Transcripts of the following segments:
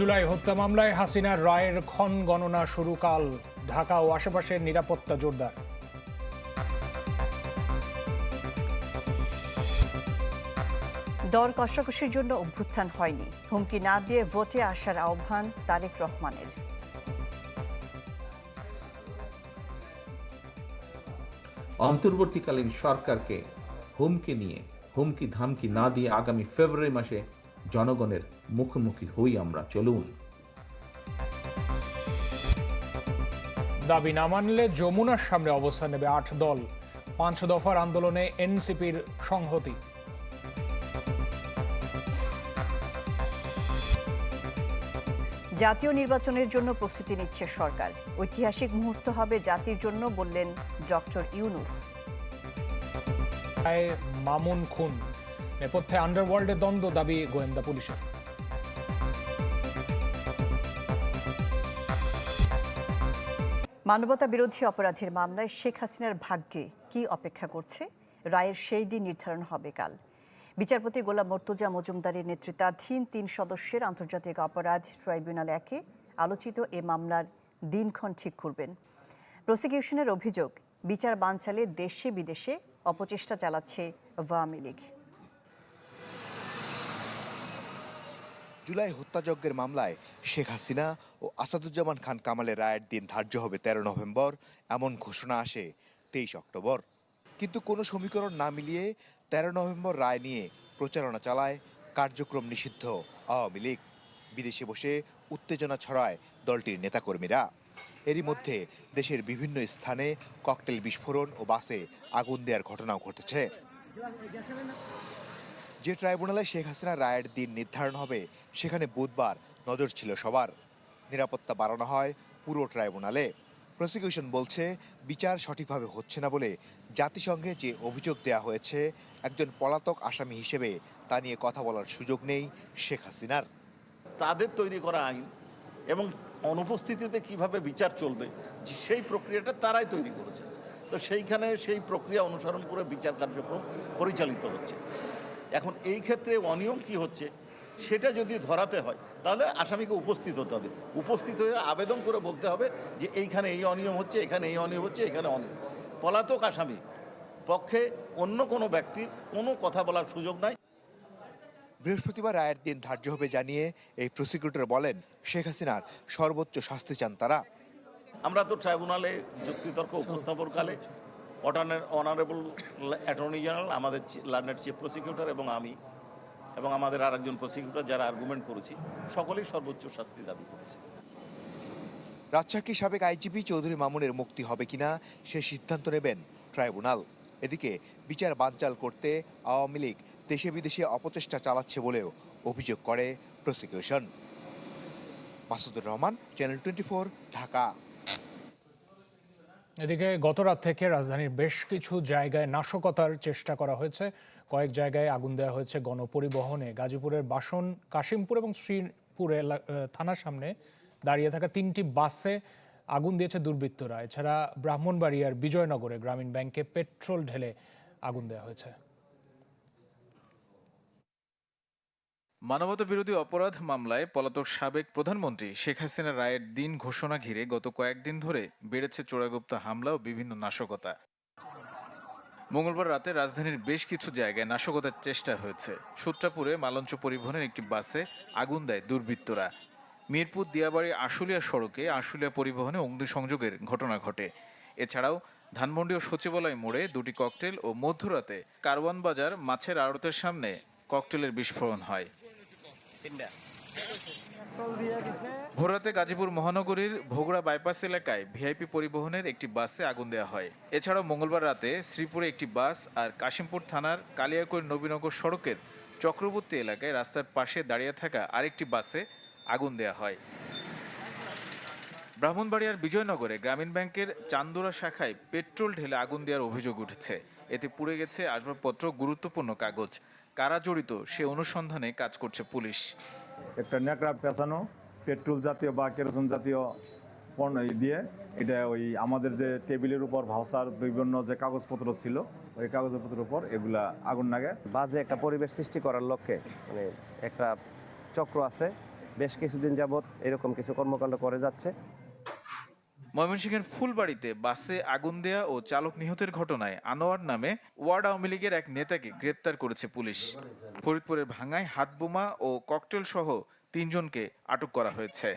জুলাই হত্যা মামলায় হাসিনার রায়ের ক্ষণ গণনা শুরু কাল। ঢাকা ও আশেপাশের নিরাপত্তা জোরদার। দর কষাকষির জন্য অভ্যুত্থান হয়নি। হুমকি না দিয়ে ভোটে আসার আহ্বান তারেক রহমানের। অন্তর্বর্তীকালীন সরকারকে হুমকি নিয়ে হুমকি ধামকি না দিয়ে আগামী ফেব্রুয়ারি মাসে জনগণের মুখোমুখি হই আমরা চলুন। দাবি না মানলে যমুনার সামনে অবস্থান নেবে আট দল। পাঁচ দফার আন্দোলনে এনসিপির সংহতি। জাতীয় নির্বাচনের জন্য প্রস্তুতি নিচ্ছে সরকার। ঐতিহাসিক মুহূর্ত হবে জাতির জন্য বললেন ডক্টর ইউনুস। মামুন খুন। নেপথ্যে আন্ডারওয়ার্ল্ডে দ্বন্দ্ব, দাবি গোয়েন্দা পুলিশের। মানবতা বিরোধী অপরাধের মামলায় শেখ হাসিনার ভাগ্যে কি অপেক্ষা করছে? রায়ের সেই দিন নির্ধারণ হবে কাল। বিচারপতি গোলাম মর্তুজা মজুমদারের নেতৃত্বাধীন তিন সদস্যের আন্তর্জাতিক অপরাধ ট্রাইব্যুনাল একে আলোচিত এ মামলার দিনক্ষণ ঠিক করবেন। প্রসিকিউশনের অভিযোগ, বিচার বানচালে দেশে বিদেশে অপচেষ্টা চালাচ্ছে আওয়ামী লীগ। জুলাই হত্যাযজ্ঞের মামলায় শেখ হাসিনা ও আসাদুজ্জামান খান কামালের রায়ের দিন ধার্য হবে তেরো নভেম্বর, এমন ঘোষণা আসে তেইশ অক্টোবর। কিন্তু কোনো সমীকরণ না মিলিয়ে তেরো নভেম্বর রায় নিয়ে প্রচারণা চালায় কার্যক্রম নিষিদ্ধ আওয়ামী লীগ। বিদেশে বসে উত্তেজনা ছড়ায় দলটির নেতাকর্মীরা। এরই মধ্যে দেশের বিভিন্ন স্থানে ককটেল বিস্ফোরণ ও বাসে আগুন দেওয়ার ঘটনাও ঘটেছে। যে ট্রাইব্যুনালে শেখ হাসিনার রায়ের দিন নির্ধারণ হবে, সেখানে বুধবার নজর ছিল সবার। নিরাপত্তা বাড়ানো হয় পুরো ট্রাইব্যুনালে। প্রসিকিউশন বলছে, বিচার সঠিকভাবে হচ্ছে না বলে জাতিসংঘে যে অভিযোগ দেয়া হয়েছে, একজন পলাতক আসামি হিসেবে তা নিয়ে কথা বলার সুযোগ নেই শেখ হাসিনার। তাদের তৈরি করা আইন এবং অনুপস্থিতিতে কীভাবে বিচার চলবে, সেই প্রক্রিয়াটা তারাই তৈরি করেছে। তো সেইখানে সেই প্রক্রিয়া অনুসরণ করে বিচার কার্যক্রম পরিচালিত হচ্ছে। এখন এই ক্ষেত্রে অনিয়ম কি হচ্ছে সেটা যদি ধরাতে হয় তাহলে আসামিকে উপস্থিত হতে হবে। উপস্থিত হয়ে আবেদন করে বলতে হবে যে এইখানে এই অনিয়ম হচ্ছে এখানে এই অনিয়ম হচ্ছে এখানে অনিয়ম। পলাতক আসামি পক্ষে অন্য কোনো ব্যক্তির কোনো কথা বলার সুযোগ নাই। বৃহস্পতিবার রায়ের দিন ধার্য হবে জানিয়ে এই প্রসিকিউটর বলেন শেখ হাসিনার সর্বোচ্চ শাস্তি চান তারা। আমরা তো ট্রাইব্যুনালে যুক্তিতর্ক উপস্থাপনকালে অটানের অনারেবল অ্যাটর্নি জেনারেল, আমাদের লার্নেড চিফ প্রসিকিউটর এবং আমি, এবং আমাদের আর একজন প্রসিকিউটর যারা আর্গুমেন্ট করেছি, সকলেই সর্বোচ্চ শাস্তি দাবি করেছে। রাজশাহী সাবেক আইজিপি চৌধুরী মামুনের মুক্তি হবে কিনা, সে সিদ্ধান্ত নেবেন ট্রাইব্যুনাল। এদিকে বিচার বানচাল করতে আওয়ামী লীগ দেশে বিদেশে অপচেষ্টা চালাচ্ছে বলেও অভিযোগ করে prosecution. Masudur Rahman, channel twenty Dhaka. এদিকে গত রাত থেকে রাজধানীর বেশ কিছু জায়গায় নাশকতার চেষ্টা করা হয়েছে। কয়েক জায়গায় আগুন দেওয়া হয়েছে গণপরিবহনে। গাজীপুরের বাসন, কাশিমপুর এবং শ্রীপুর থানার সামনে দাঁড়িয়ে থাকা তিনটি বাসে আগুন দিয়েছে দুর্বৃত্তরা। এছাড়া ব্রাহ্মণবাড়িয়ার বিজয়নগরে গ্রামীণ ব্যাংকে পেট্রোল ঢেলে আগুন দেওয়া হয়েছে। মানবতা বিরোধী অপরাধ মামলায় পলাতক সাবেক প্রধানমন্ত্রী শেখ হাসিনা রায়ের দিন ঘোষণা ঘিরে গত কয়েকদিন ধরে বেড়েছে চোরাগুপ্ত হামলা ও বিভিন্ন নাশকতা। মঙ্গলবার রাতে রাজধানীর বেশ কিছু জায়গায় নাশকতার চেষ্টা হয়েছে। সূত্রাপুরে মালঞ্চ পরিবহনের একটি বাসে আগুন দেয় দুর্বৃত্তরা। মিরপুর দিয়াবাড়ি আশুলিয়া সড়কে আশুলিয়া পরিবহনে অগ্নিসংযোগের ঘটনা ঘটে। এছাড়াও ধানমন্ডি ও সচিবালয় মোড়ে দুটি ককটেল ও মধ্যরাতে কারওয়ান বাজার মাছের আড়তের সামনে ককটেলের বিস্ফোরণ হয়। ভোররাতে গাজীপুর মহানগরীর ভোগড়া বাইপাস এলাকায় ভিআইপি পরিবহনের একটি বাসে আগুন দেওয়া হয়। এছাড়াও মঙ্গলবার রাতে শ্রীপুরে একটি বাস আর কাশিমপুর থানার কালিয়াকৈর নবীনগর সড়কের চক্রবর্তী এলাকায় রাস্তার পাশে দাঁড়িয়ে থাকা আরেকটি বাসে আগুন দেওয়া হয়। ব্রাহ্মণবাড়িয়ার বিজয়নগরে গ্রামীণ ব্যাংকের চান্দোরা শাখায় পেট্রোল ঢেলে আগুন দেওয়ার অভিযোগ উঠেছে। এতে পুড়ে গেছে আসবাবপত্র, গুরুত্বপূর্ণ কাগজ কারা জড়িত সে অনুসন্ধানে কাজ করছে পুলিশ। একটা ন্যাকড়া পেঁচানো পেট্রোল জাতীয় বা কেরোসিন জাতীয় পণ্য দিয়ে এটা ওই আমাদের যে টেবিলের উপর ভাউসার বিভিন্ন যে কাগজপত্র ছিল ওই কাগজপত্রের উপর এগুলা আগুন লাগে বাজে একটা পরিবেশ সৃষ্টি করার লক্ষ্যে মানে একটা চক্র আছে বেশ কিছুদিন যাবৎ এরকম কিছু কর্মকাণ্ড করে যাচ্ছে। ময়মনসিংহের ফুলবাড়িতে বাসে আগুন দেয়া ও চালক নিহতের ঘটনায় আনোয়ার নামে ওয়ার্ড আওয়ামী লীগের এক নেতাকে গ্রেপ্তার করেছে পুলিশ। ফরিদপুরের ভাঙ্গায় হাতবোমা ও ককটেল সহ তিনজনকে আটক করা হয়েছে।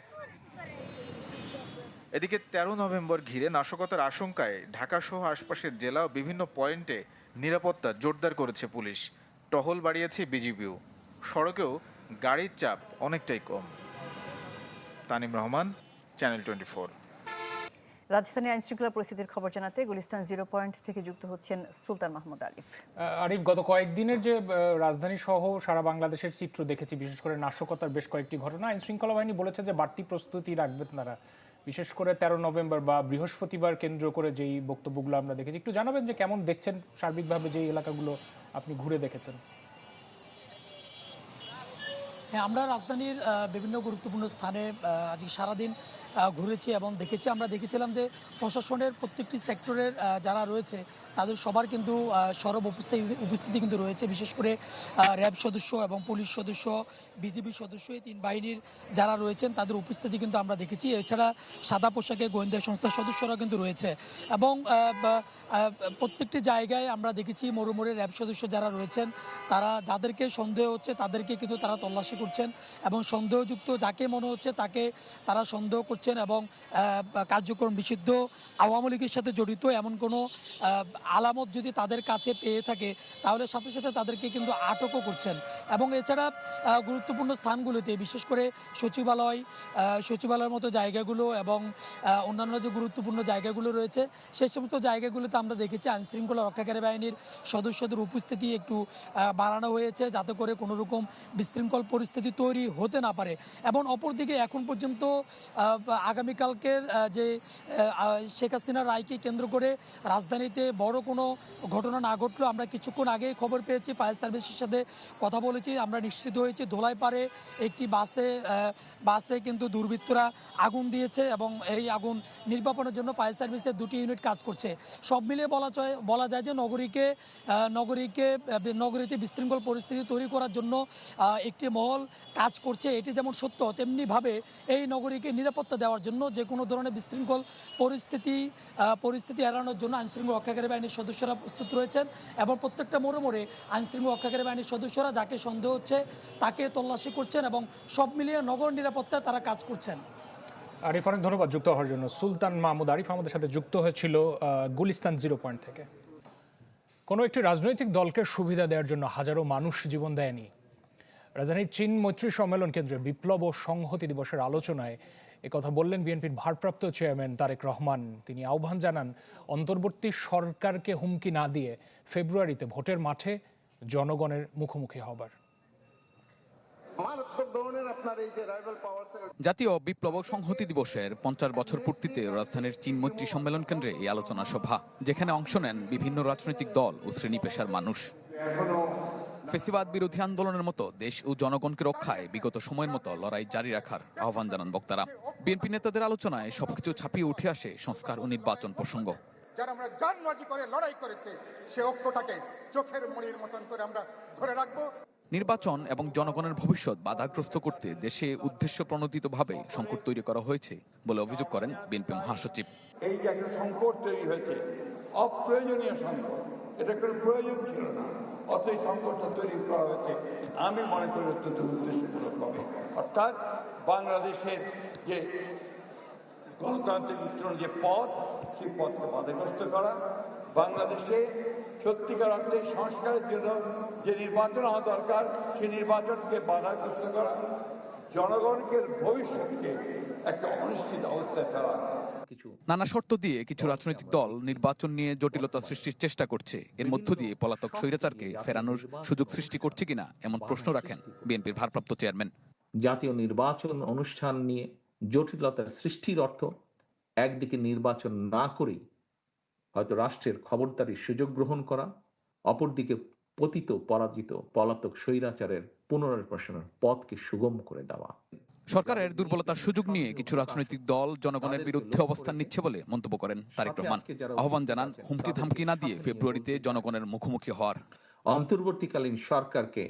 এদিকে তেরো নভেম্বর ঘিরে নাশকতার আশঙ্কায় ঢাকা সহ আশপাশের জেলা বিভিন্ন পয়েন্টে নিরাপত্তা জোরদার করেছে পুলিশ। টহল বাড়িয়েছে বিজিবিও। সড়কেও গাড়ির চাপ অনেকটাই কম। তানিম রহমান, চ্যানেল টোয়েন্টি রাজধানী আইন শৃঙ্খলা পরিস্থিতির খবর জানাতে গুলিস্তান জিরো পয়েন্ট থেকে যুক্ত হচ্ছেন সুলতান মাহমুদ আরিফ আরিফ গত কয়েকদিনের যে রাজধানী সহ সারা বাংলাদেশের চিত্র দেখেছি বিশেষ করে নাশকতার বেশ কয়েকটি ঘটনা। আইন শৃঙ্খলা বাহিনী বলেছে যে বাড়তি প্রস্তুতি রাখবেন তারা। বিশেষ করে তেরো নভেম্বর বা বৃহস্পতিবার কেন্দ্র করে যেই বক্তব্যগুলো আমরা দেখেছি একটু জানাবেন যে কেমন দেখছেন সার্বিকভাবে যে এলাকাগুলো আপনি ঘুরে দেখেছেন? হ্যাঁ আমরা রাজধানীর বিভিন্ন গুরুত্বপূর্ণ স্থানে আজকে সারাদিন ঘুরেছি এবং দেখেছি। আমরা দেখেছিলাম যে প্রশাসনের প্রত্যেকটি সেক্টরের যারা রয়েছে, তাদের সবার কিন্তু সরব উপস্থিতি উপস্থিতি কিন্তু রয়েছে। বিশেষ করে র্যাব সদস্য এবং পুলিশ সদস্য, বিজিবি সদস্য, এই তিন বাহিনীর যারা রয়েছেন, তাদের উপস্থিতি কিন্তু আমরা দেখেছি। এছাড়া সাদা পোশাকে গোয়েন্দা সংস্থার সদস্যরা কিন্তু রয়েছে। এবং প্রত্যেকটি জায়গায় আমরা দেখেছি মোড়ে মোড়ে র্যাব সদস্য যারা রয়েছেন, তারা যাদেরকে সন্দেহ হচ্ছে, তাদেরকে কিন্তু তারা তল্লাশি করছেন এবং সন্দেহযুক্ত যাকে মনে হচ্ছে তাকে তারা সন্দেহ করছেন এবং কার্যক্রম নিষিদ্ধ আওয়ামী লীগের সাথে জড়িত এমন কোনো আলামত যদি তাদের কাছে পেয়ে থাকে, তাহলে সাথে সাথে তাদেরকে কিন্তু আটকও করছেন। এবং এছাড়া গুরুত্বপূর্ণ স্থানগুলোতে, বিশেষ করে সচিবালয় সচিবালয়ের মতো জায়গাগুলো এবং অন্যান্য যে গুরুত্বপূর্ণ জায়গাগুলো রয়েছে, সেই সমস্ত জায়গাগুলোতে আমরা দেখেছি আইনশৃঙ্খলা রক্ষাকারী বাহিনীর সদস্যদের উপস্থিতি একটু বাড়ানো হয়েছে, যাতে করে কোনো রকম বিশৃঙ্খল পরিস্থিতি তৈরি হতে না পারে। এবং অপরদিকে এখন পর্যন্ত আগামীকালকের যে শেখ হাসিনা রায়কে কেন্দ্র করে রাজধানীতে বড় কোনো ঘটনা না ঘটলো আমরা কিছুক্ষণ আগেই খবর পেয়েছি, ফায়ার সার্ভিসের সাথে কথা বলেছি। আমরা নিশ্চিত হয়েছি ধোলাই পারে একটি বাসে বাসে কিন্তু দুর্বৃত্তরা আগুন দিয়েছে এবং এই আগুন নির্বাপনের জন্য ফায়ার সার্ভিসের দুটি ইউনিট কাজ করছে। সব মিলিয়ে বলা যায় বলা যায় যে নগরীকে নগরীকে নগরীতে বিশৃঙ্খল পরিস্থিতি তৈরি করার জন্য একটি মহল কাজ করছে। এটি যেমন সত্য, তেমনিভাবে এই নগরীকে নিরাপত্তা দেওয়ার জন্য যে কোনো ধরনের বিশৃঙ্খল পরিস্থিতি পরিস্থিতি এড়ানোর জন্য আইনশৃঙ্খলা রক্ষাকারী বাহিনীর সদস্যরা প্রস্তুত রয়েছেন এবং প্রত্যেকটা মোড়ে মোড়ে আইনশৃঙ্খলা রক্ষাকারী বাহিনীর সদস্যরা যাকে সন্দেহ হচ্ছে তাকে তল্লাশি করছেন এবং সব মিলিয়ে নগর নিরাপত্তায় তারা কাজ করছেন। আরিফ অনেক ধন্যবাদ যুক্ত হওয়ার জন্য। সুলতান মাহমুদ আরিফ আমাদের সাথে যুক্ত হয়েছিল গুলিস্তান জিরো পয়েন্ট থেকে। কোনো একটি রাজনৈতিক দলকে সুবিধা দেওয়ার জন্য হাজারো মানুষ জীবন দেয়নি। রাজধানীর চীন মৈত্রী সম্মেলন কেন্দ্রে বিপ্লব ও সংহতি দিবসের আলোচনায় একথা বললেন বিএনপির ভারপ্রাপ্ত চেয়ারম্যান তারেক রহমান। তিনি আহ্বান জানান অন্তর্বর্তী সরকারকে হুমকি না দিয়ে ফেব্রুয়ারিতে ভোটের মাঠে জনগণের মুখোমুখি হবার। জাতীয় বিপ্লব ও সংহতি দিবসের পঞ্চাশ বছর পূর্তিতে রাজধানীর চীন মৈত্রী সম্মেলন কেন্দ্রে এই আলোচনা সভা যেখানে অংশ নেন বিভিন্ন রাজনৈতিক দল ও শ্রেণি পেশার মানুষ ফেসিবাদ বিরোধী আন্দোলনের মতো দেশ ও জনগণকে রক্ষায় বিগত সময়ের মতো লড়াই জারি রাখার আহ্বান জানান বক্তারা। বিএনপি নেতাদের আলোচনায় সবকিছু ছাপিয়ে উঠে আসে সংস্কার ও নির্বাচন প্রসঙ্গ। যারা আমরা জানবাজি করে লড়াই করেছে সে ঐক্যটাকে চোখের মণির মতন করে আমরা ধরে রাখব। নির্বাচন এবং জনগণের ভবিষ্যৎ বাধাগ্রস্ত করতে দেশে উদ্দেশ্য প্রণোদিতভাবে সংকট তৈরি করা হয়েছে বলে অভিযোগ করেন বিএনপি মহাসচিব। এই যে একটা সংকট তৈরি হয়েছে অপ্রয়োজনীয় সংকট এটা কোনো প্রয়োজন ছিল না। অত এই সংকটটা তৈরি করা হয়েছে। আমি মনে করি অত্যন্ত উদ্দেশ্যমূলকভাবে অর্থাৎ বাংলাদেশের যে গণতান্ত্রিক উত্তরণ যে পথ, সেই পথকে বাধাগ্রস্ত করা, বাংলাদেশে সত্যিকার অর্থে সংস্কারের জন্য যে নির্বাচন হওয়া দরকার সেই নির্বাচনকে বাধাগ্রস্ত করা জনগণকে ভবিষ্যৎকে একটা অনিশ্চিত অবস্থায় ফেলা নানা শর্ত দিয়ে কিছু রাজনৈতিক দল নির্বাচন নিয়ে জটিলতা সৃষ্টির চেষ্টা করছে। এর মধ্য দিয়ে পলাতক স্বৈরাচারকে ফেরানোর সুযোগ সৃষ্টি করছে কিনা এমন প্রশ্ন রাখেন বিএনপির ভারপ্রাপ্ত চেয়ারম্যান। জাতীয় নির্বাচন অনুষ্ঠান নিয়ে জটিলতার সৃষ্টির অর্থ একদিকে নির্বাচন না করেই হয়তো রাষ্ট্রের খবরদারির সুযোগ গ্রহণ করা অপরদিকে পতিত পরাজিত পলাতক স্বৈরাচারের পুনর্বাসনের পথকে সুগম করে দেওয়া। সরকারের দুর্বলতার সুযোগ নিয়ে কিছু রাজনৈতিক দল জনগণের বিরুদ্ধে অবস্থান নিচ্ছে বলে মন্তব্য করেন তারেক রহমান। আহ্বান জানান হুমকি ধামকি না দিয়ে ফেব্রুয়ারিতে জনগণের মুখোমুখি হওয়ার। অন্তর্বর্তীকালীন সরকারকে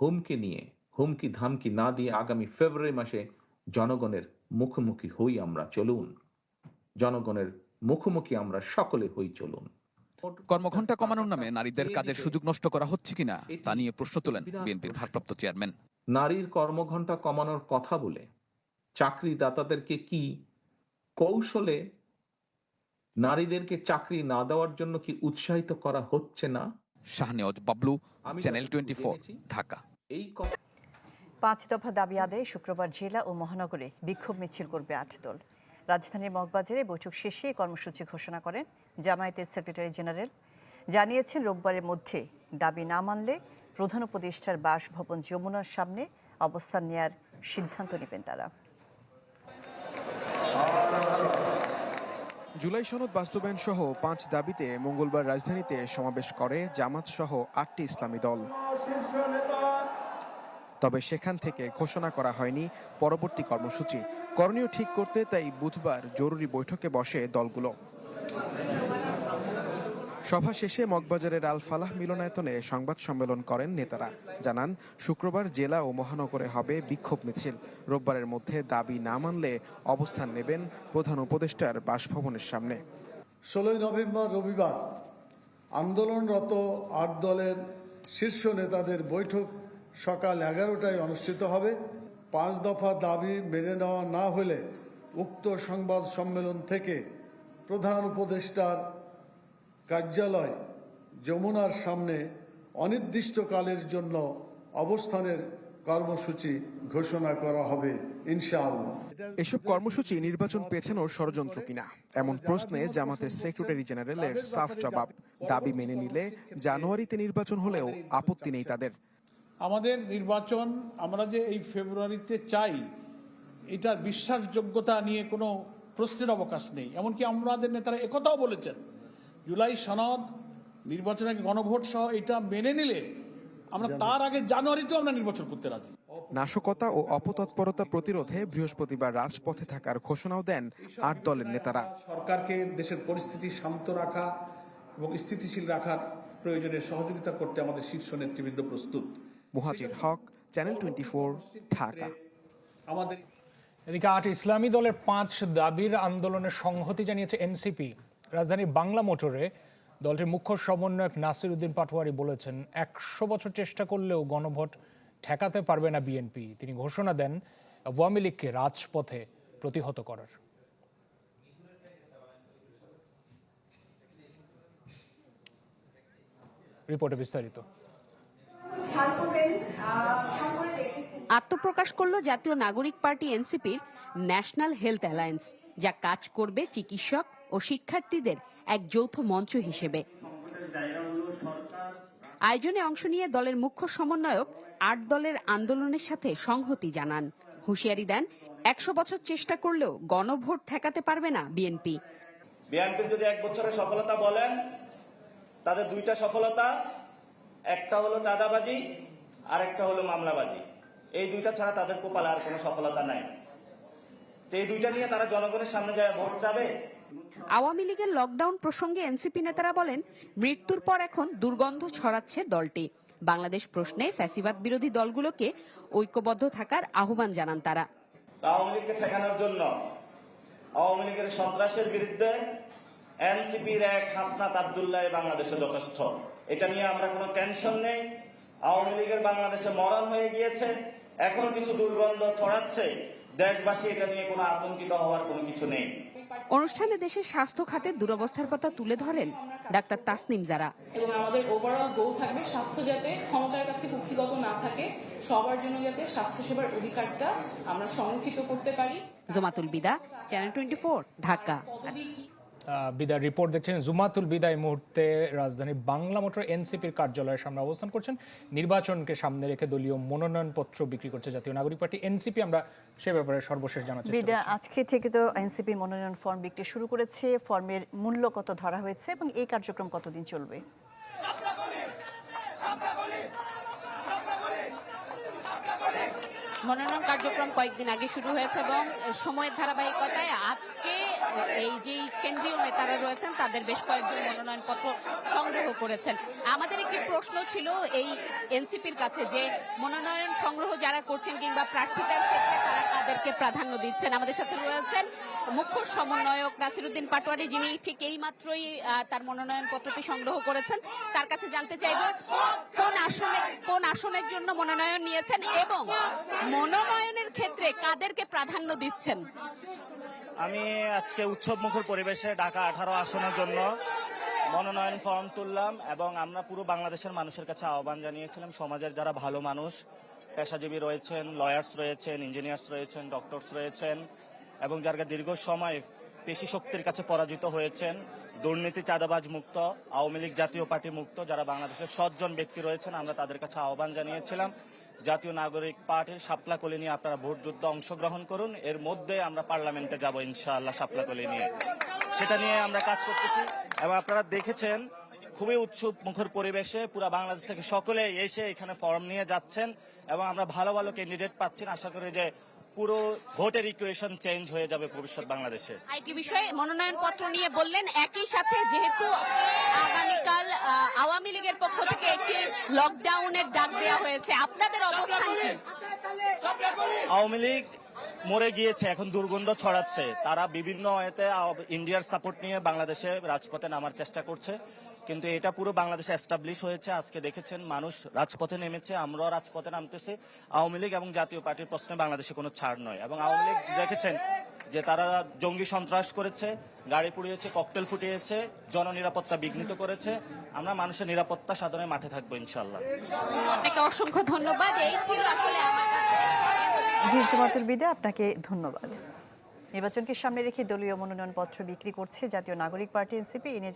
হুমকি নিয়ে হুমকি ধামকি না দিয়ে আগামী ফেব্রুয়ারি মাসে জনগণের মুখোমুখি হই আমরা চলুন। জনগণের মুখোমুখি আমরা সকলে হই চলুন। কর্মঘণ্টা কমানোর নামে নারীদের কাজের সুযোগ নষ্ট করা হচ্ছে কিনা তা নিয়ে প্রশ্ন তোলেন বিএনপির ভারপ্রাপ্ত চেয়ারম্যান। নারীর কর্মঘণ্টা কমানোর কথা বলে চাকরিদাতাদেরকে কি কৌশলে নারীদেরকে চাকরি না দেওয়ার জন্য কি উৎসাহিত করা হচ্ছে না? Shahnewaz Bablu channel twenty Dhaka. এই পাঁচ দফা দাবি আদায়ে শুক্রবার জেলা ও মহানগরে বিক্ষোভ মিছিল করবে আট দল। রাজধানীর মগবাজারে বৈঠক শেষে কর্মসূচি ঘোষণা করেন জামায়াতের সেক্রেটারি জেনারেল জানিয়েছেন, রোববারের মধ্যে দাবি না মানলে প্রধান উপদেষ্টার বাসভবন যমুনার সামনে অবস্থান নেয়ার সিদ্ধান্ত নেবেন তারা। জুলাই সনদ বাস্তবায়ন সহ পাঁচ দাবিতে মঙ্গলবার রাজধানীতে সমাবেশ করে জামাত সহ আটটি ইসলামী দল। তবে সেখান থেকে ঘোষণা করা হয়নি পরবর্তী কর্মসূচি। করণীয় ঠিক করতে তাই বুধবার জরুরি বৈঠকে বসে দলগুলো। সভা শেষে মগবাজারের আল ফালাহ মিলনায়তনে সংবাদ সম্মেলন করেন নেতারা। জানান, শুক্রবার জেলা ও মহানগরে হবে বিক্ষোভ মিছিল। রোববারের মধ্যে দাবি না মানলে অবস্থান নেবেন প্রধান উপদেষ্টার বাসভবনের সামনে। ষোলোই নভেম্বর রবিবার আন্দোলনরত আট দলের শীর্ষ নেতাদের বৈঠক সকাল এগারোটায় অনুষ্ঠিত হবে। পাঁচ দফা দাবি মেনে নেওয়া না হলে উক্ত সংবাদ সম্মেলন থেকে প্রধান উপদেষ্টার কার্যালয় যমুনার সামনে অনির্দিষ্টকালের জন্য অবস্থানের কর্মসূচি ঘোষণা করা হবে ইনশাআল্লাহ। এসব কর্মসূচি নির্বাচন পেছানোর ষড়যন্ত্র কিনা? এমন প্রশ্নে জামাতের সেক্রেটারি জেনারেলের সাফ জবাব। দাবি মেনে নিলে জানুয়ারিতে নির্বাচন হলেও আপত্তি নেই তাদের। আমাদের নির্বাচন আমরা যে এই ফেব্রুয়ারিতে চাই এটার বিশ্বাসযোগ্যতা নিয়ে কোনো প্রশ্নের অবকাশ নেই। এমনকি আমাদের নেতারা একথাও বলেছেন জুলাই সনদ নির্বাচনের আগে গণভোট সহ এটা মেনে নিলে আমরা তার আগে জানুয়ারিতেও আমরা নির্বাচন করতে রাজি। নাশকতা ও অপতৎপরতা প্রতিরোধে বৃহস্পতিবার রাজপথে থাকার ঘোষণাও দেন আট দলের নেতারা। সরকারকে দেশের পরিস্থিতি শান্ত রাখা এবং স্থিতিশীল রাখার প্রয়োজনে সহযোগিতা করতে আমাদের শীর্ষ নেতৃবৃন্দ প্রস্তুত। Muhajir Haque channel twenty four Dhaka. আমাদের এদিকে আট ইসলামী দলের পাঁচ দাবির আন্দোলনের সংহতি জানিয়েছে এনসিপি। রাজধানীর বাংলা মোটরে দলটির মুখ্য সমন্বয়ক নাসির উদ্দিন পাটোয়ারি বলেছেন, একশো বছর চেষ্টা করলেও গণভোট ঠেকাতে পারবে না বিএনপি। তিনি ঘোষণা দেন, আওয়ামী লীগকে রাজপথে প্রতিহত করার। রিপোর্টে বিস্তারিত। আত্মপ্রকাশ করল জাতীয় নাগরিক পার্টি এনসিপির ন্যাশনাল হেলথ অ্যালায়েন্স, যা কাজ করবে চিকিৎসক ও শিক্ষার্থীদের এক যৌথ মঞ্চ হিসেবে। আয়োজনে অংশ নিয়ে দলের মুখ্য সমন্বয়ক আট দলের আন্দোলনের সাথে সংহতি জানান। হুঁশিয়ারি দেন, একশো বছর চেষ্টা করলেও গণভোট ঠেকাতে পারবে না বিএনপি। বিএনপির যদি এক বছরের সফলতা বলেন, তাদের দুইটা সফলতা, একটা হলো চাঁদাবাজি আর একটা হলো মামলাবাজি। এই দুইটা ছাড়া তাদের কপালে আর কোনো সফলতা নাই। তো এই দুইটা নিয়ে তারা জনগণের সামনে যায়, ভোট যাবে আওয়ামী লীগের লকডাউন প্রসঙ্গে এনসিপি নেতারা বলেন, মৃত্যুর পর এখন দুর্গন্ধ ছড়াচ্ছে দলটি। বাংলাদেশ প্রশ্নে ফ্যাসিবাদ বিরোধী দলগুলোকে ঐক্যবদ্ধ থাকার আহ্বান জানান তারা। আওয়ামী লীগকে ঠেকানোর জন্য আওয়ামী লীগের সন্ত্রাসের বিরুদ্ধে এনসিপির এক হাসনাত আবদুল্লাহ বাংলাদেশে যথেষ্ট। এটা নিয়ে আমরা কোনো টেনশন নেই। আওয়ামী লীগের বাংলাদেশে মরণ হয়ে গিয়েছে। এখন কিছু দুর্গন্ধ ছড়াচ্ছে। দেশবাসী এটা নিয়ে কোনো আতঙ্কিত হওয়ার কোনো কিছু নেই। অনুষ্ঠানে দেশের স্বাস্থ্য খাতের দুরবস্থার কথা তুলে ধরেন ডাক্তার তাসনিম জারা। এবং আমাদের ওভারঅল গোল থাকবে স্বাস্থ্য যাতে ক্ষমতার কাছে কুক্ষিগত না থাকে সবার জন্য যাতে স্বাস্থ্যসেবার অধিকারটা আমরা সংরক্ষিত করতে পারি। Jamatul Bida channel twenty Dhaka. আহ, বিদার রিপোর্ট দেখছেন জুমাতুল বিদায় মুহূর্তে রাজধানীর বাংলা মোটর এনসিপির কার্যালয়ের সামনে অবস্থান করছেন। নির্বাচনকে সামনে রেখে দলীয় মনোনয়নপত্র বিক্রি করছে জাতীয় নাগরিক পার্টি। এনসিপি আমরা সে ব্যাপারে সর্বশেষ জানার চেষ্টা আজকে থেকে তো এনসিপি মনোনয়ন ফর্ম বিক্রি শুরু করেছে। ফর্মের মূল্য কত ধরা হয়েছে এবং এই কার্যক্রম কতদিন চলবে? মনোনয়ন কার্যক্রম কয়েকদিন আগে শুরু হয়েছে এবং সময়ের ধারাবাহিকতায় আজকে এই যে কেন্দ্রীয় নেতারা রয়েছেন, তাদের বেশ কয়েকজন মনোনয়নপত্র সংগ্রহ করেছেন। আমাদের একটি প্রশ্ন ছিল এই এনসিপির কাছে যে মনোনয়ন সংগ্রহ যারা করছেন কিংবা প্রার্থীদের ক্ষেত্রে তারা কাদেরকে প্রাধান্য দিচ্ছেন? আমাদের সাথে রয়েছেন মুখ্য সমন্বয়ক নাসিরুদ্দিন পাটোয়ারি, যিনি ঠিক এই মাত্রই তার মনোনয়ন পত্রটি সংগ্রহ করেছেন। তার কাছে জানতে চাইব, কোন আসনে, কোন আসনের জন্য মনোনয়ন নিয়েছেন এবং মনোনয়নের ক্ষেত্রে কাদেরকে প্রাধান্য দিচ্ছেন? আমি আজকে উৎসব মুখর পরিবেশে ঢাকা আঠারো আসনের জন্য মনোনয়ন ফর্ম তুললাম এবং আমরা পুরো বাংলাদেশের মানুষের কাছে আহ্বান জানিয়েছিলাম, সমাজের যারা ভালো মানুষ, পেশাজীবী রয়েছেন লয়ার্স রয়েছেন ইঞ্জিনিয়ার্স রয়েছেন ডক্টরস রয়েছেন, এবং যারা দীর্ঘ সময় পেশি শক্তির কাছে পরাজিত হয়েছেন, দুর্নীতি, চাঁদাবাজ মুক্ত, আওয়ামী লীগ জাতীয় পার্টি মুক্ত, যারা বাংলাদেশের সজ্জন ব্যক্তি রয়েছেন, আমরা তাদের কাছে আহ্বান জানিয়েছিলাম। জাতীয় নাগরিক পার্টির শাপলাকলি নিয়ে আপনারা ভোট যুদ্ধে অংশগ্রহণ করুন। এর মধ্যে আমরা পার্লামেন্টে যাব ইনশাআল্লাহ সাপলা কলি নিয়ে। সেটা নিয়ে আমরা কাজ করতেছি। এবং আপনারা দেখেছেন, খুবই উৎসব মুখর পরিবেশে পুরো বাংলাদেশ থেকে সকলে এসে এখানে ফর্ম নিয়ে যাচ্ছেন। এবং আমরা ভালো ভালো ক্যান্ডিডেট পাচ্ছি। আশা করি যে পুরো ভোটের ইকুয়েশন চেঞ্জ হয়ে যাবে ভবিষ্যৎ বাংলাদেশে। আরেকটি বিষয়ে মনোনয়ন পত্র নিয়ে বললেন একই সাথে যেহেতু আগামীকাল আওয়ামী লীগের পক্ষ থেকে একটি লকডাউনের ডাক দেওয়া হয়েছে আপনাদের অবস্থান কি? আওয়ামী লীগ মরে গিয়েছে এখন দুর্গন্ধ ছড়াচ্ছে। তারা বিভিন্ন ইন্ডিয়ার সাপোর্ট নিয়ে বাংলাদেশে রাজপথে নামার চেষ্টা করছে। কিন্তু এটা পুরো বাংলাদেশে এস্টাবলিশ হয়েছে। আজকে দেখেছেন মানুষ রাজপথে নেমেছে আমরাও রাজপথে নামতেছি। আওয়ামী লীগ এবং জাতীয় পার্টির প্রশ্নে বাংলাদেশে কোনো ছাড় নয়। এবং আওয়ামী লীগ দেখেছেন যে তারা জঙ্গি সন্ত্রাস করেছে গাড়ি পুড়িয়েছে ককটেল ফুটিয়েছে জননিরাপত্তা বিঘ্নিত করেছে। আমরা মানুষের নিরাপত্তা সাধনে মাঠে থাকব ইনশাল্লাহ আপনাকে অসংখ্য ধন্যবাদ। এই ছিল আসলে জি জামাতুল বিদা আপনাকে ধন্যবাদ। নির্বাচনকে সামনে রেখে দলীয় মনোনয়নপত্র বিক্রি করছে জাতীয় নাগরিক পার্টি এনসিপি। এ নিয়ে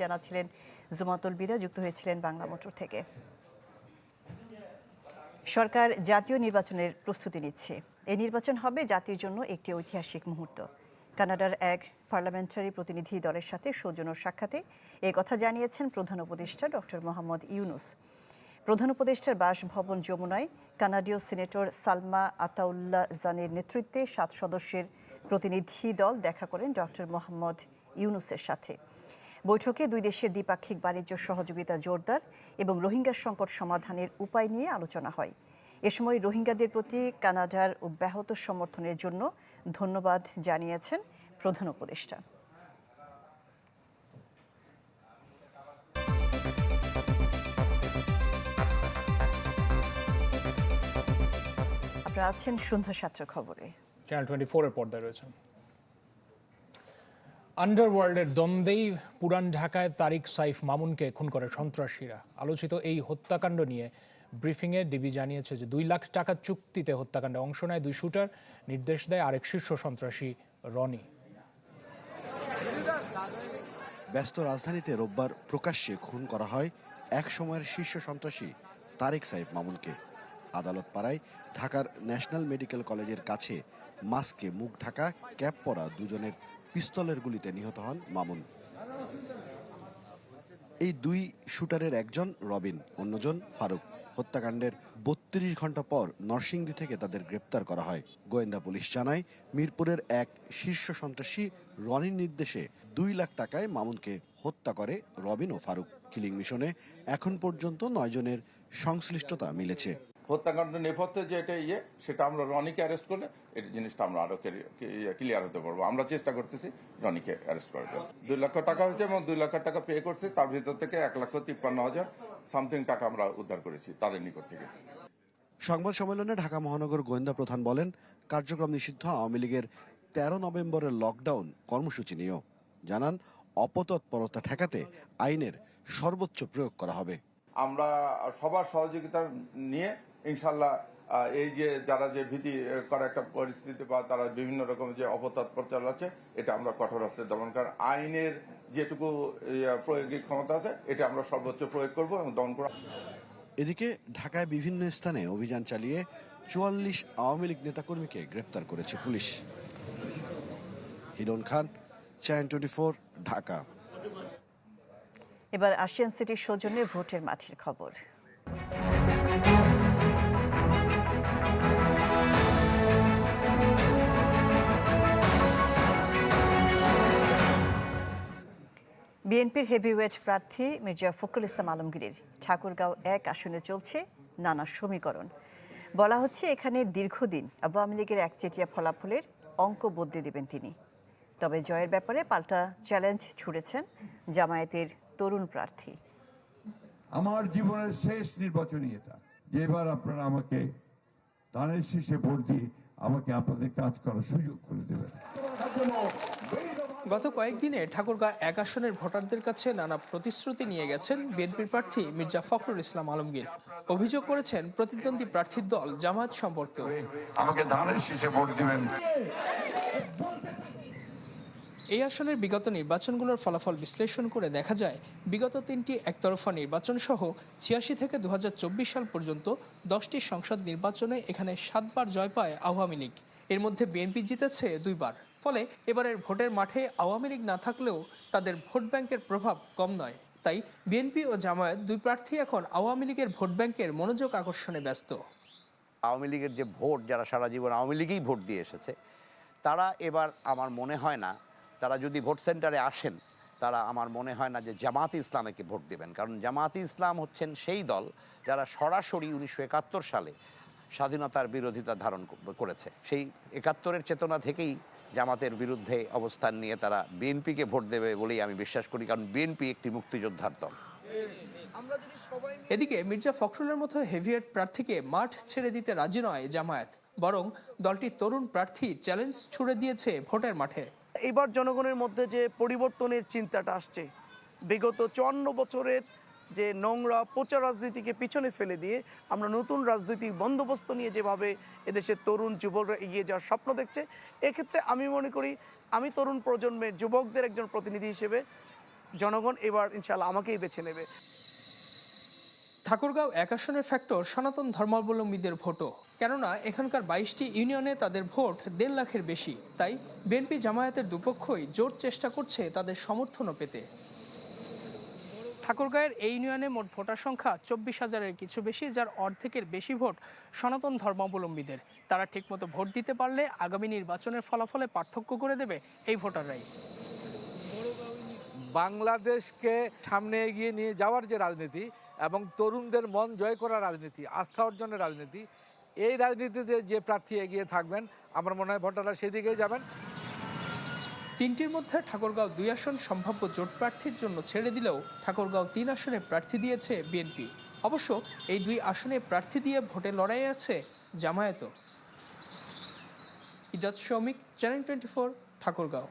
জুমাতুল বিদা যুক্ত হয়েছিলেন বাংলা মোটর থেকে। সরকার জাতীয় নির্বাচনের প্রস্তুতি নিচ্ছে। এই নির্বাচন হবে জাতির জন্য একটি ঐতিহাসিক মুহূর্ত। কানাডার এক পার্লামেন্টারি প্রতিনিধি দলের সাথে সৌজন্য সাক্ষাতে এ কথা জানিয়েছেন প্রধান উপদেষ্টা ডক্টর মোহাম্মদ ইউনুস। প্রধান উপদেষ্টার বাসভবন যমুনায় কানাডীয় সিনেটর সালমা আতাউল্লাহ জানের নেতৃত্বে সাত সদস্যের প্রতিনিধি দল দেখা করেন ডক্টর মোহাম্মদ ইউনুসের সাথে। বৈঠকে দুই দেশের দ্বিপাক্ষিক বাণিজ্য সহযোগিতা জোরদার এবং রোহিঙ্গা সংকট সমাধানের উপায় নিয়ে আলোচনা হয়। এ সময় রোহিঙ্গাদের প্রতি কানাডার অব্যাহত সমর্থনের জন্য ধন্যবাদ জানিয়েছেন প্রধান উপদেষ্টা। আপনারা আছেন সন্ধ্যা সাতটার খবরে। চ্যানেল টোয়েন্টি ফোরের পর্দায় রয়েছেন আন্ডারওয়ার্ল্ডের দ্বন্দ্বেই পুরান ঢাকায় তারিক সাইফ মামুনকে খুন করে সন্ত্রাসীরা। আলোচিত এই হত্যাকাণ্ড নিয়ে ব্রিফিংয়ে ডিবি জানিয়েছে যে দুই লাখ টাকা চুক্তিতে হত্যাকাণ্ডে অংশ নেয় দুই শুটার। নির্দেশ দেয় আরেক শীর্ষ সন্ত্রাসী, রনি। ব্যস্ত রাজধানীতে রোববার প্রকাশ্যে খুন করা হয় এক সময়ের শীর্ষ সন্ত্রাসী তারেক সাহেব মামুনকে। আদালত পাড়ায় ঢাকার ন্যাশনাল মেডিকেল কলেজের কাছে মাস্কে মুখ ঢাকা, ক্যাপ পরা দুজনের পিস্তলের গুলিতে নিহত হন মামুন। এই দুই শুটারের একজন রবিন, অন্যজন ফারুক। হত্যাকাণ্ডের বত্রিশ ঘণ্টা পর নরসিংদী থেকে তাদের গ্রেপ্তার করা হয়। গোয়েন্দা পুলিশ জানায়, মিরপুরের এক শীর্ষ সন্ত্রাসী রনির নির্দেশে দুই লাখ টাকায় মামুনকে হত্যা করে রবিন ও ফারুক। কিলিং মিশনে এখন পর্যন্ত নয়জনের সংশ্লিষ্টতা মিলেছে। হত্যাকাণ্ড নেপথ্যে যে এটা ইয়ে সেটা আমরা রনিকে অ্যারেস্ট করলে এই জিনিসটা আমরা আরও ক্লিয়ার হতে পারব। আমরা চেষ্টা করতেছি রনিকে অ্যারেস্ট করার জন্য। দুই লক্ষ টাকা হয়েছে এবং দুই লক্ষ টাকা পে করছে। তার ভিতর থেকে এক লক্ষ তিপ্পান্ন হাজার সামথিং টাকা আমরা উদ্ধার করেছি তাদের নিকট থেকে। সংবাদ সম্মেলনে ঢাকা মহানগর গোয়েন্দা প্রধান বলেন কার্যক্রম নিষিদ্ধ আওয়ামী লীগের তেরো নভেম্বরের লকডাউন কর্মসূচি নিয়েও। জানান অপতৎপরতা ঠেকাতে আইনের সর্বোচ্চ প্রয়োগ করা হবে। আমরা সবার সহযোগিতা নিয়ে ইনশাল্লাহ এই যে যারা যে ভীতি করা একটা পরিস্থিতি বা তারা বিভিন্ন রকম যে অপতৎপর চালাচ্ছে এটা আমরা কঠোর হস্তে দমন কারণ আইনের যেটুকু প্রয়োগিক ক্ষমতা আছে এটা আমরা সর্বোচ্চ প্রয়োগ করব এবং দমন করা এদিকে ঢাকায় বিভিন্ন স্থানে অভিযান চালিয়ে চুয়াল্লিশ আওয়ামী লীগ নেতাকর্মীকে গ্রেপ্তার করেছে police. Hiron Khan channel twenty four Dhaka. এবার আশিয়ান সিটির সৌজন্যে ভোটের মাঠের খবর। বিএনপির হেভিওয়েট প্রার্থী মির্জা ফখরুল ইসলাম আলমগীরের ঠাকুরগাঁও এক আসনে চলছে নানা সমীকরণ। বলা হচ্ছে এখানে দীর্ঘদিন আওয়ামী লীগের একচেটিয়া ফলাফলের অঙ্ক বদলে দেবেন তিনি। তবে জয়ের ব্যাপারে পাল্টা চ্যালেঞ্জ ছুড়েছেন জামায়াতের তরুণ প্রার্থী। আমার জীবনের শেষ নির্বাচনী এটা। এবার আপনারা আমাকে ধানের শীষে ভোট দিয়ে আমাকে আপনাদের কাজ করার সুযোগ করে দেবেন। গত কয়েকদিনে ঠাকুরগাঁ এক আসনের ভোটারদের কাছে নানা প্রতিশ্রুতি নিয়ে গেছেন বিএনপির প্রার্থী মির্জা ফখরুল ইসলাম আলমগীর। অভিযোগ করেছেন প্রতিদ্বন্দ্বী প্রার্থীর দল জামায়াত সম্পর্কেও। আমাকে ধানের শীষে ভোট দিবেন। এই আসনের বিগত নির্বাচনগুলোর ফলাফল বিশ্লেষণ করে দেখা যায় বিগত তিনটি একতরফা নির্বাচন সহ ছিয়াশি থেকে দু হাজার চব্বিশ সাল পর্যন্ত দশটি সংসদ নির্বাচনে এখানে সাতবার জয় পায় আওয়ামী লীগ। এর মধ্যে বিএনপি জিতেছে দুইবার। ফলে এবারের ভোটের মাঠে আওয়ামী লীগ না থাকলেও তাদের ভোট ব্যাংকের প্রভাব কম নয়। তাই বিএনপি ও জামায়াত দুই প্রার্থী এখন আওয়ামী লীগের ভোট ব্যাংকের মনোযোগ আকর্ষণে ব্যস্ত। আওয়ামী লীগের যে ভোট, যারা সারা জীবন আওয়ামী লীগেই ভোট দিয়ে এসেছে, তারা এবার আমার মনে হয় না, তারা যদি ভোট সেন্টারে আসেন, তারা আমার মনে হয় না যে জামাত ইসলামেকে ভোট দেবেন। কারণ জামাত ইসলাম হচ্ছেন সেই দল যারা সরাসরি উনিশশো একাত্তর সালে স্বাধীনতার বিরোধিতা ধারণ করেছে। সেই একাত্তরের চেতনা থেকেই জামাতের বিরুদ্ধে অবস্থান নিয়ে তারা বিএনপিকে ভোট দেবে বলেই আমি বিশ্বাস করি কারণ বিএনপি একটি মুক্তিযোদ্ধার দল। এদিকে মির্জা ফখরুলের মতো হেভিয়েট প্রার্থীকে মাঠ ছেড়ে দিতে রাজি নয় জামায়াত বরং দলটির তরুণ প্রার্থী চ্যালেঞ্জ ছুড়ে দিয়েছে ভোটের মাঠে। এবার জনগণের মধ্যে যে পরিবর্তনের চিন্তাটা আসছে বিগত চুয়ান্ন বছরের যে নোংরা পচা রাজনীতিকে পিছনে ফেলে দিয়ে আমরা নতুন রাজনৈতিক বন্দোবস্ত নিয়ে যেভাবে এদেশের তরুণ যুবকরা এগিয়ে যাওয়ার স্বপ্ন দেখছে, এক্ষেত্রে আমি মনে করি আমি তরুণ প্রজন্মের যুবকদের একজন প্রতিনিধি হিসেবে জনগণ এবার ইনশাল্লাহ আমাকেই বেছে নেবে। ঠাকুরগাঁও এক আসনের ফ্যাক্টর সনাতন ধর্মাবলম্বীদের ভোটও। কেননা এখানকার বাইশটি ইউনিয়নে তাদের ভোট দেড় লাখের বেশি। তাই বিএনপি জামায়াতের দুপক্ষই জোর চেষ্টা করছে তাদের সমর্থনও পেতে। ঠাকুরগাঁয়ের এই ইউনিয়নে মোট ভোটার সংখ্যা চব্বিশ হাজারের কিছু বেশি, যার অর্ধেকের বেশি ভোট সনাতন ধর্মাবলম্বীদের। তারা ঠিকমতো ভোট দিতে পারলে আগামী নির্বাচনের ফলাফলে পার্থক্য করে দেবে এই ভোটাররাই। বাংলাদেশকে সামনে এগিয়ে নিয়ে যাওয়ার যে রাজনীতি এবং তরুণদের মন জয় করার রাজনীতি, আস্থা অর্জনের রাজনীতি, এই রাজনীতিতে যে প্রার্থী এগিয়ে থাকবেন, আমার মনে হয় ভোটাররা সেদিকেই যাবেন। তিনটির মধ্যে ঠাকুরগাঁও দুই আসন সম্ভাব্য জোট প্রার্থীর জন্য ছেড়ে দিলেও ঠাকুরগাঁও তিন আসনে প্রার্থী দিয়েছে বিএনপি। অবশ্য এই দুই আসনে প্রার্থী দিয়ে ভোটে লড়াই আছে জামায়াতও। ইজাজ শ্রমিক, চ্যানেল টোয়েন্টি ফোর, ঠাকুরগাঁও।